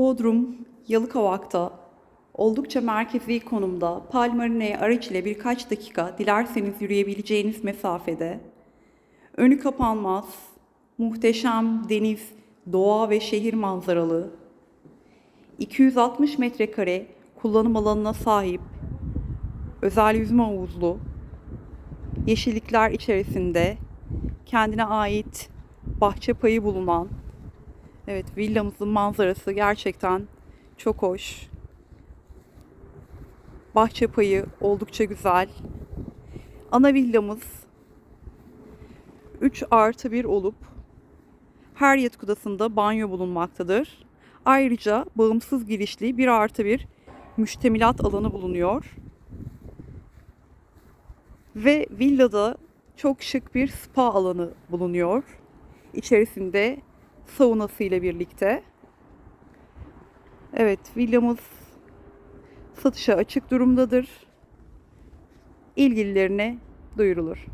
Bodrum, Yalıkavak'ta oldukça merkezi konumda Palmarina'ya araç ile birkaç dakika dilerseniz yürüyebileceğiniz mesafede önü kapanmaz, muhteşem deniz, doğa ve şehir manzaralı 260 metrekare kullanım alanına sahip özel yüzme havuzlu yeşillikler içerisinde kendine ait bahçe payı bulunan Evet, villamızın manzarası gerçekten çok hoş. Bahçe payı oldukça güzel. Ana villamız 3 artı 1 olup her yatak odasında banyo bulunmaktadır. Ayrıca bağımsız girişli 1 artı 1 müştemilat alanı bulunuyor. Ve villada çok şık bir spa alanı bulunuyor. İçerisinde saunası ile birlikte. Evet, villamız satışa açık durumdadır. İlgililerine duyurulur.